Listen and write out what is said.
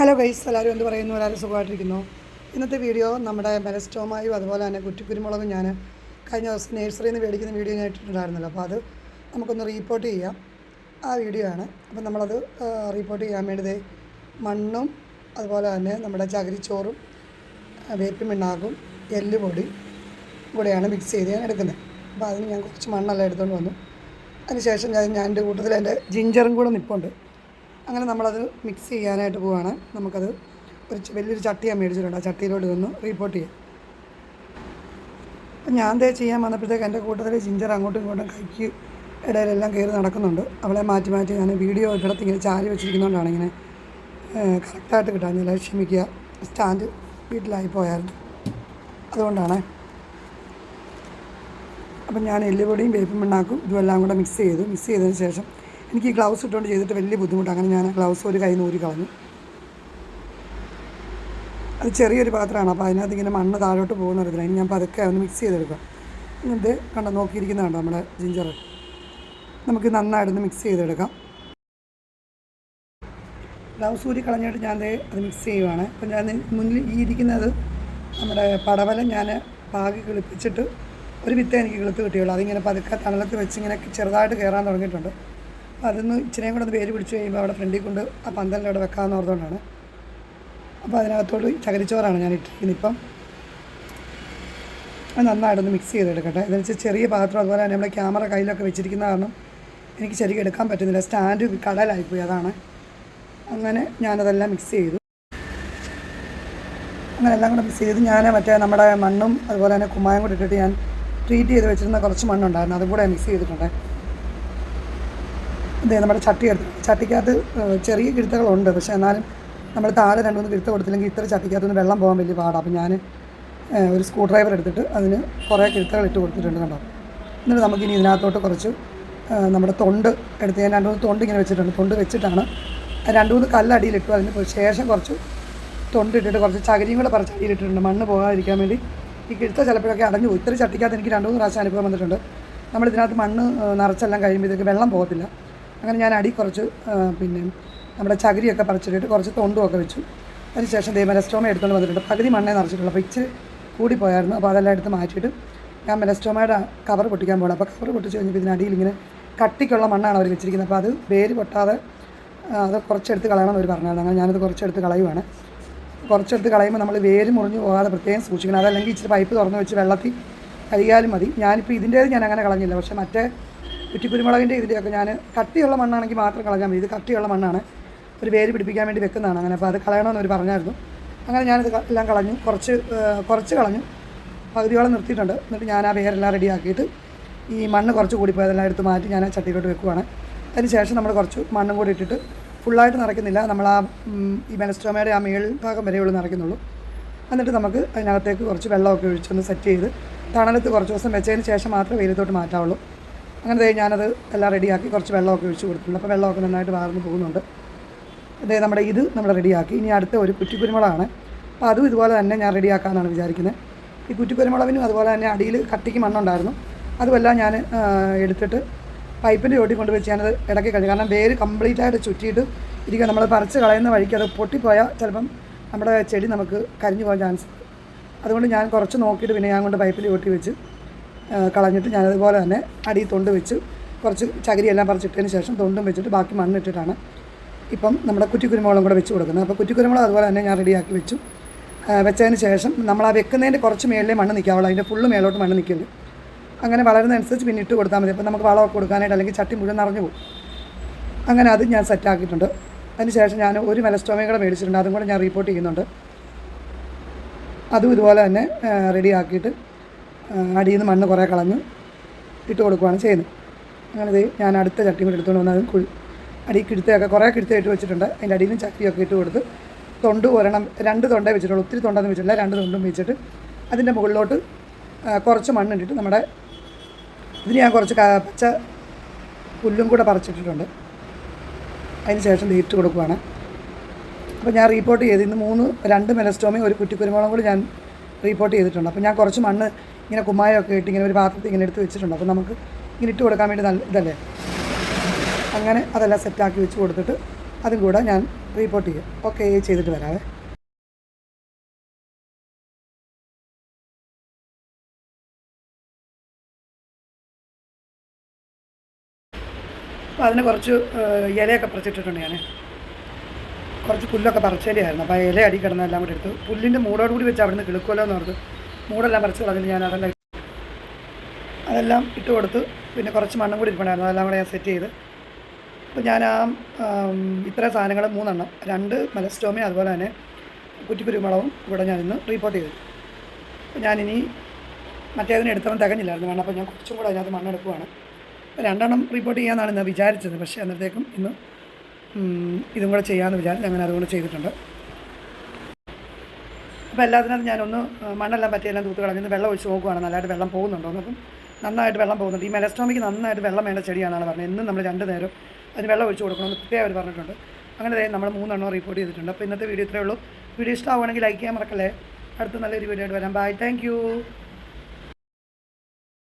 Hello guys എല്ലാവരും എന്ത് പറയുന്നു? എല്ലാവരും സുഖമായിട്ടിരിക്കുന്നു. ഇന്നത്തെ വീഡിയോ നമ്മുടെ മെലസ്റ്റോമായും അതുപോലെ തന്നെ കുറ്റിക്കുരുമുളകും ഞാൻ കഴിഞ്ഞ ദിവസം നേഴ്സറിയിൽ നിന്ന് മേടിക്കുന്ന വീഡിയോ ഞാൻ ഇട്ടിട്ടുണ്ടായിരുന്നല്ലോ. അപ്പോൾ അത് നമുക്കൊന്ന് റീപ്പോർട്ട് ചെയ്യാം. ആ വീഡിയോ ആണ്. അപ്പം നമ്മളത് റീപ്പോർട്ട് ചെയ്യാൻ വേണ്ടി മണ്ണും അതുപോലെ തന്നെ നമ്മുടെ ചകിരിച്ചോറും പിണ്ണാക്കും എല്ലുപൊടി കൂടെയാണ് മിക്സ് ചെയ്ത് ഞാൻ എടുക്കുന്നത്. അപ്പോൾ അതിന് ഞാൻ കുറച്ച് മണ്ണെല്ലാം എടുത്തുകൊണ്ട് വന്നു. അതിനുശേഷം ഞാൻ ഞാൻ എന്റെ കൂട്ടത്തിൽ എന്റെ ജിഞ്ചറും കൂടെ നിൽപ്പുണ്ട് അങ്ങനെ നമ്മളത് മിക്സ് ചെയ്യാനായിട്ട് പോവുകയാണ് നമുക്കത് ഒരു വലിയൊരു ചട്ടിയാണ് മേടിച്ചിട്ടുണ്ട്. ആ ചട്ടിയിലോട്ട് നിന്ന് റിപ്പോർട്ട് ചെയ്യാം. അപ്പം ഞാൻ ദേ ചെയ്യാൻ വന്നപ്പോഴത്തേക്ക് എന്റെ കൂട്ടത്തിൽ ജിഞ്ചർ അങ്ങോട്ടും ഇങ്ങോട്ടും കൈക്ക് ഇടയിലെല്ലാം കയറി നടക്കുന്നുണ്ട്. അവളെ മാറ്റി മാറ്റി ഞാൻ വീഡിയോ ഇടത്ത് ഇങ്ങനെ ചാരി വെച്ചിരിക്കുന്നതുകൊണ്ടാണ് ഇങ്ങനെ കറക്റ്റായിട്ട് കിട്ടാഞ്ഞില്ല ക്ഷമിക്കുക. സ്റ്റാൻഡ് വീട്ടിലായി പോയായിരുന്നു. അതുകൊണ്ടാണ്. അപ്പം ഞാൻ എല്ലുപൊടിയും വേപ്പിൻ പിണ്ണാക്കും ഇതുമെല്ലാം കൂടെ മിക്സ് ചെയ്തു. മിക്സ് ചെയ്തതിന് ശേഷം എനിക്ക് ഈ ഗ്ലൗസ് ഇട്ടുകൊണ്ട് ചെയ്തിട്ട് വലിയ ബുദ്ധിമുട്ട് അങ്ങനെ ഞാൻ ഗ്ലൗസ് ഒരു കൈ നൂരി കളഞ്ഞു. അത് ചെറിയൊരു പാത്രമാണ്. അപ്പോൾ അതിനകത്ത് ഇങ്ങനെ മണ്ണ് താഴോട്ട് പോകുന്ന ഒരു ഞാൻ പതുക്കെ ഒന്ന് മിക്സ് ചെയ്തെടുക്കാം ഇത് കണ്ടോ നോക്കിയിരിക്കുന്ന കണ്ടോ നമ്മുടെ ജിഞ്ചർ നമുക്ക് നന്നായിട്ടൊന്ന് മിക്സ് ചെയ്തെടുക്കാം. ഗ്ലൗസ് ഊരി കളഞ്ഞിട്ട് ഞാൻ അത് മിക്സ് ചെയ്യുവാണ്. അപ്പം ഞാൻ മുന്നിൽ ഈ ഇരിക്കുന്നത് നമ്മുടെ പടവലം ഞാൻ പാകി കിളിപ്പിച്ചിട്ട് ഒരു വിത്ത എനിക്ക് കിളുത്ത് കിട്ടിയുള്ളൂ. അതിങ്ങനെ പതുക്കെ തണലത്ത് വെച്ച് ഇങ്ങനെ ചെറുതായിട്ട് കയറാൻ തുടങ്ങിയിട്ടുണ്ട്. അപ്പോൾ അതൊന്ന് ഇച്ചിരിയും കൂടെ ഒന്ന് പേര് പിടിച്ചു കഴിയുമ്പോൾ അവിടെ ഫ്രണ്ടിൽ കൊണ്ട് ആ പന്തലിന്റെ അവിടെ വെക്കാമെന്ന് ഓർത്തുകൊണ്ടാണ് അപ്പോൾ അതിനകത്തോട് ചകരിച്ചോറാണ് ഞാൻ ഇട്ടിരിക്കുന്നത് ഇപ്പം. അത് നന്നായിട്ടൊന്ന് മിക്സ് ചെയ്തെടുക്കട്ടെ. ഇതെന്ന് വെച്ചാൽ ചെറിയ പാത്രം അതുപോലെ തന്നെ നമ്മുടെ ക്യാമറ കയ്യിലൊക്കെ വെച്ചിരിക്കുന്ന കാരണം എനിക്ക് ശരിക്കും എടുക്കാൻ പറ്റുന്നില്ല. സ്റ്റാൻഡ് കടലായിപ്പോയി അതാണ്. അങ്ങനെ ഞാനതെല്ലാം മിക്സ് ചെയ്തു. അങ്ങനെ എല്ലാം കൂടെ മിക്സ് ചെയ്ത് ഞാൻ മറ്റേ നമ്മുടെ മണ്ണും അതുപോലെ തന്നെ കുമ്മായം കൂടെ ഇട്ടിട്ട് ഞാൻ ട്രീറ്റ് ചെയ്ത് വെച്ചിരുന്ന കുറച്ച് മണ്ണുണ്ടായിരുന്നു. അതും കൂടെ മിക്സ് ചെയ്തിട്ടുണ്ട്. അതെ നമ്മുടെ ചട്ടി എടുത്തു ചട്ടിക്കകത്ത് ചെറിയ കിഴുത്തകളുണ്ട് പക്ഷേ എന്നാലും നമ്മൾ താഴെ രണ്ട് മൂന്ന് കിഴുത്ത കൊടുത്തില്ലെങ്കിൽ ഇത്ര ചട്ടിക്കകത്തുനിന്ന് വെള്ളം പോകാൻ വലിയ പാടാണ് അപ്പോൾ ഞാൻ ഒരു സ്ക്രൂ ഡ്രൈവർ എടുത്തിട്ട് അതിന് കുറേ കിഴുത്തകൾ ഇട്ട് കൊടുത്തിട്ടുണ്ട് കണ്ടോ? എന്നിട്ട് നമുക്കിനി ഇതിനകത്തോട്ട് കുറച്ച് നമ്മുടെ തൊണ്ട് എടുത്ത് ഞാൻ രണ്ട് മൂന്ന് തൊണ്ട് ഇങ്ങനെ വെച്ചിട്ടുണ്ട്. തൊണ്ട് വെച്ചിട്ടാണ് രണ്ട് മൂന്ന് കല്ലടിയിലിട്ടു അതിന് ശേഷം കുറച്ച് തൊണ്ടിട്ടിട്ട് കുറച്ച് ചകരിയും കൂടെ പറിച്ച് അടിയിലിട്ടിട്ടുണ്ട് മണ്ണ് പോകാതിരിക്കാൻ വേണ്ടി ഈ കിഴുത്ത ചിലപ്പോഴൊക്കെ അടഞ്ഞു ഇത്ര ചട്ടിക്കകത്ത് എനിക്ക് രണ്ട് മൂന്ന് പ്രാവശ്യം അനുഭവം വന്നിട്ടുണ്ട്. നമ്മൾ ഇതിനകത്ത് മണ്ണ് നിറച്ചെല്ലാം കഴിയുമ്പോൾ കഴിയുമ്പോഴത്തേക്ക് വെള്ളം പോകത്തില്ല. അങ്ങനെ ഞാൻ അടി കുറച്ച് പിന്നെ നമ്മുടെ ചകിരിയൊക്കെ പറിച്ചിട്ടിട്ട് കുറച്ച് തൊണ്ടും ഒക്കെ വെച്ചു. അതിനുശേഷം ദേ മെലസ്റ്റോമ എടുത്തുകൊണ്ട് വന്നിട്ടുണ്ട്. പകുതി മണ്ണേ നിറച്ചിട്ടുള്ളൂ. അപ്പോൾ ഇച്ചിരി കൂടിപ്പോയായിരുന്നു അപ്പോൾ അതെല്ലാം എടുത്ത് മാറ്റിയിട്ട് ഞാൻ മെലസ്റ്റോമയുടെ കവർ പൊട്ടിക്കാൻ പോകണം അപ്പോൾ കവർ പൊട്ടിച്ച് കഴിഞ്ഞപ്പോൾ ഇതിനടിയിൽ ഇങ്ങനെ കട്ടിക്കുള്ള മണ്ണാണ് അവർ വെച്ചിരിക്കുന്നത്. അപ്പോൾ അത് വേര് പൊട്ടാതെ അത് കുറച്ചെടുത്ത് കളയണം അവർ പറഞ്ഞായിരുന്നു. അങ്ങനെ ഞാനത് കുറച്ചെടുത്ത് കളയുവാണ്. കുറച്ചെടുത്ത് കളയുമ്പോൾ നമ്മൾ വേര് മുറിഞ്ഞ് പോകാതെ പ്രത്യേകം സൂക്ഷിക്കണം. അതല്ലെങ്കിൽ ഇച്ചിരി പൈപ്പ് തുറന്ന് വെച്ച് വെള്ളത്തിൽ കഴുകിയാലും മതി. ഞാനിപ്പോൾ ഇതിന്റേത് ഞാൻ അങ്ങനെ കളഞ്ഞില്ല. പക്ഷേ മറ്റേ കുറ്റിക്കുരുമുളകിന്റെ ഇതിന്റെയൊക്കെ ഞാൻ കട്ടിയുള്ള മണ്ണാണെങ്കിൽ മാത്രം കളഞ്ഞാൽ മതി. ഇത് കട്ടിയുള്ള മണ്ണാണ്. ഒരു വേര് പിടിപ്പിക്കാൻ വേണ്ടി വെക്കുന്നതാണ് അങ്ങനെ. അപ്പോൾ അത് കളയണമെന്ന് അവർ പറഞ്ഞായിരുന്നു. അങ്ങനെ ഞാനിത് എല്ലാം കളഞ്ഞു. കുറച്ച് കുറച്ച് കളഞ്ഞു. പകുതിയോളം നിർത്തിയിട്ടുണ്ട്. എന്നിട്ട് ഞാൻ ആ വേരെല്ലാം റെഡിയാക്കിയിട്ട് ഈ മണ്ണ് കുറച്ച് കൂടിപ്പോയതെല്ലാം എടുത്ത് മാറ്റി ഞാൻ ആ ചട്ടിയിലോട്ട് വെക്കുവാണ്. അതിന് ശേഷം നമ്മൾ കുറച്ച് മണ്ണും കൂടി ഇട്ടിട്ട് ഫുള്ളായിട്ട് നിറയ്ക്കുന്നില്ല. നമ്മൾ ആ ഈ മെലസ്ട്രോമയുടെ ആ മേൾ ഭാഗം വരെയുള്ളൂ നിറയ്ക്കുന്നുള്ളൂ. എന്നിട്ട് നമുക്ക് അതിനകത്തേക്ക് കുറച്ച് വെള്ളമൊക്കെ ഒഴിച്ചൊന്ന് സെറ്റ് ചെയ്ത് തണലത്ത് കുറച്ച് ദിവസം വെച്ചതിന് ശേഷം മാത്രമേ വെയിലത്തോട്ട് മാറ്റാവുള്ളൂ. അങ്ങനെ ഞാനത് എല്ലാം റെഡിയാക്കി കുറച്ച് വെള്ളമൊക്കെ ഒഴിച്ച് കൊടുത്തിട്ടുണ്ട്. അപ്പോൾ വെള്ളമൊക്കെ നന്നായിട്ട് വാർന്ന് പോകുന്നുണ്ട്. അതേ നമ്മുടെ ഇത് നമ്മൾ റെഡിയാക്കി. ഇനി അടുത്ത ഒരു കുറ്റിക്കുരുമുളകാണ്. അപ്പോൾ അതും ഇതുപോലെ തന്നെ ഞാൻ റെഡിയാക്കാമെന്നാണ് വിചാരിക്കുന്നത്. ഈ കുറ്റിക്കുരുമുളകിനും അതുപോലെ തന്നെ അടിയിൽ കട്ടിക്ക് മണ്ണുണ്ടായിരുന്നു. അതുമെല്ലാം ഞാൻ എടുത്തിട്ട് പൈപ്പിന്റെ ചോട്ടി കൊണ്ടുവച്ച് ഞാനത് ഇടയ്ക്ക് കഴിഞ്ഞു കാരണം വേര് കംപ്ലീറ്റ് ആയിട്ട് ചുറ്റിയിട്ട് ഇരിക്കുക നമ്മൾ പറിച്ച് കളയുന്ന വഴിക്ക് അത് പൊട്ടിപ്പോയാൽ ചിലപ്പം നമ്മുടെ ചെടി നമുക്ക് കരിഞ്ഞു പോകാൻ ചാൻസ് അതുകൊണ്ട് ഞാൻ കുറച്ച് നോക്കിയിട്ട് പിന്നെ ഞാൻ കൊണ്ട് പൈപ്പിൽ ചോട്ടി വെച്ച് കളഞ്ഞിട്ട് ഞാനതുപോലെ തന്നെ അടി തൊണ്ട് വെച്ച് കുറച്ച് ചകിരിയെല്ലാം പറിച്ചിട്ടതിന് ശേഷം തൊണ്ടും വെച്ചിട്ട് ബാക്കി മണ്ണിട്ടിട്ടാണ് ഇപ്പം നമ്മുടെ കുറ്റിക്കുരുമുളകും കൂടെ വെച്ച് കൊടുക്കുന്നത്. അപ്പോൾ കുറ്റിക്കുരുമുളക് അതുപോലെ തന്നെ ഞാൻ റെഡിയാക്കി വെച്ചു. വെച്ചതിന് ശേഷം നമ്മൾ ആ വെക്കുന്നതിന്റെ കുറച്ച് മേളിലേ മണ്ണ് നിൽക്കാവുള്ളൂ. അതിന്റെ ഫുള്ള് മേലോട്ട് മണ്ണ് നിൽക്കില്ല അങ്ങനെ വളരുന്നതനുസരിച്ച് പിന്നെ ഇട്ട് കൊടുത്താൽ മതി. അപ്പോൾ നമുക്ക് വളമൊക്കെ കൊടുക്കാനായിട്ട് അല്ലെങ്കിൽ ചട്ടി മുഴുവൻ നിറഞ്ഞു പോകും. അങ്ങനെ അത് ഞാൻ സെറ്റാക്കിയിട്ടുണ്ട് അതിന് ശേഷം ഞാൻ ഒരു മെലസ്റ്റോമയും കൂടെ മേടിച്ചിട്ടുണ്ട്. അതും കൂടെ ഞാൻ റിപ്പോർട്ട് ചെയ്യുന്നുണ്ട്. അതും ഇതുപോലെ തന്നെ റെഡിയാക്കിയിട്ട് അടിയിൽ നിന്ന് മണ്ണ് കുറേ കളഞ്ഞ് ഇട്ട് കൊടുക്കുകയാണ് ചെയ്യുന്നത്. അങ്ങനെ ഞാൻ അടുത്ത ചട്ടിയും കൂടി എടുത്തുകൊണ്ട് വന്ന് അതും കുഴി അടി കിടുത്തയൊക്കെ കുറേ കിടുത്ത വെച്ചിട്ടുണ്ട്. അതിന്റെ അടിയിലും ചട്ടിയൊക്കെ ഇട്ട് കൊടുത്ത് തൊണ്ട് ഒരെണ്ണം രണ്ട് തൊണ്ടേ വെച്ചിട്ടുള്ളൂ. ഒത്തിരി തൊണ്ടെന്ന് വെച്ചിട്ടില്ല രണ്ട് തൊണ്ടും വെച്ചിട്ട് അതിന്റെ മുകളിലോട്ട് കുറച്ച് മണ്ണിട്ടിട്ട് നമ്മുടെ ഇതിന് ഞാൻ കുറച്ച് പച്ച പുല്ലും കൂടെ പറിച്ചിട്ടിട്ടുണ്ട്. അതിന് ശേഷം തീറ്റ് കൊടുക്കുവാണ്. അപ്പോൾ ഞാൻ റീപ്പോർട്ട് ചെയ്ത് ഇന്ന് മൂന്ന് രണ്ട് മെലസ്റ്റോമയും ഒരു കുറ്റിക്കുരുമുളകും കൂടി ഞാൻ റീപ്പോർട്ട് ചെയ്തിട്ടുണ്ട്. അപ്പോൾ ഞാൻ കുറച്ച് മണ്ണ് ഇങ്ങനെ കുമ്മായമൊക്കെ ഇട്ട് ഇങ്ങനെ ഒരു പാത്രത്തിൽ ഇങ്ങനെ എടുത്ത് വെച്ചിട്ടുണ്ട്. അപ്പോൾ നമുക്ക് ഇങ്ങനെ ഇട്ട് കൊടുക്കാൻ വേണ്ടി നല്ല ഇതല്ലേ? അങ്ങനെ അതെല്ലാം സെറ്റാക്കി വെച്ച് കൊടുത്തിട്ട് അതും കൂടെ ഞാൻ റിപ്പോർട്ട് ചെയ്യും. ഓക്കെ ചെയ്തിട്ട് വരാവേ. അപ്പോൾ അതിന് കുറച്ച് ഇലയൊക്കെ പറിച്ചിട്ടിട്ടുണ്ട് ഞാൻ കുറച്ച് പുല്ലൊക്കെ പറിച്ചേലിയായിരുന്നു അപ്പോൾ ആ ഇല അടി കിടന്നെല്ലാം കൂടി എടുത്തു പുല്ലിന്റെ മൂടോടുകൂടി വെച്ച് വെച്ച് അവിടുന്ന് കിളുക്കുമല്ലോ എന്ന് ഓർത്ത് മൂടെല്ലാം പറിച്ച് കളഞ്ഞിട്ട് ഞാൻ അതെല്ലാം അതെല്ലാം ഇട്ട് കൊടുത്ത് പിന്നെ കുറച്ച് മണ്ണും കൂടി ഇരിപ്പുണ്ടായിരുന്നു. അതെല്ലാം കൂടെ ഞാൻ സെറ്റ് ചെയ്ത്. അപ്പോൾ ഞാൻ ആ ഇത്ര സാധനങ്ങൾ മൂന്നെണ്ണം രണ്ട് മലസ്റ്റോമയും അതുപോലെ തന്നെ കുറ്റിക്കുരുമുളകും ഇവിടെ ഞാൻ ഇന്ന് റീപ്പോർട്ട് ചെയ്തു. അപ്പോൾ ഞാനിനി മറ്റേതിനെ എടുത്തവൻ തികഞ്ഞില്ലായിരുന്നു. മണ്ണ് അപ്പോൾ ഞാൻ കുറച്ചും കൂടെ അതിനകത്ത് അപ്പോൾ രണ്ടെണ്ണം റിപ്പോർട്ട് ചെയ്യാമെന്നാണ് ഇന്ന് വിചാരിച്ചത്. പക്ഷേ അന്നത്തേക്കും ഇന്ന് ഇതും കൂടെ ചെയ്യാമെന്ന് വിചാരിച്ചു അങ്ങനെ അതുകൊണ്ട് ചെയ്തിട്ടുണ്ട്. അപ്പോൾ എല്ലാത്തിനകത്ത് ഞാനൊന്ന് മണ്ണെല്ലാം പറ്റിയെല്ലാം തൂത്ത് കളഞ്ഞ് വെള്ളം ഒഴിച്ച് നോക്കുവാണ്. നല്ലതായിട്ട് വെള്ളം പോകുന്നുണ്ടോ അപ്പം നന്നായിട്ട് വെള്ളം പോകുന്നുണ്ട്. ഈ മെലസ്ട്രോമിക്ക് നന്നായിട്ട് വെള്ളം വേണ്ട ചെടിയാണെന്നാണ് പറഞ്ഞത്. എന്നും നമ്മൾ രണ്ട് നേരം അതിന് വെള്ളം ഒഴിച്ച് കൊടുക്കണമെന്ന് പ്രത്യേകം അവർ പറഞ്ഞിട്ടുണ്ട്. അങ്ങനെ അതായത് നമ്മൾ മൂന്നെണ്ണം റിപ്പോർട്ട് ചെയ്തിട്ടുണ്ട്. അപ്പോൾ ഇന്നത്തെ വീഡിയോ ഇത്രയേ ഉള്ളൂ. വീഡിയോ ഇഷ്ടമാവുകയാണെങ്കിൽ ലൈക്ക് ചെയ്യാൻ മറക്കല്ലേ. അടുത്ത നല്ലൊരു വീഡിയോ ആയിട്ട് വരാം. Bye thank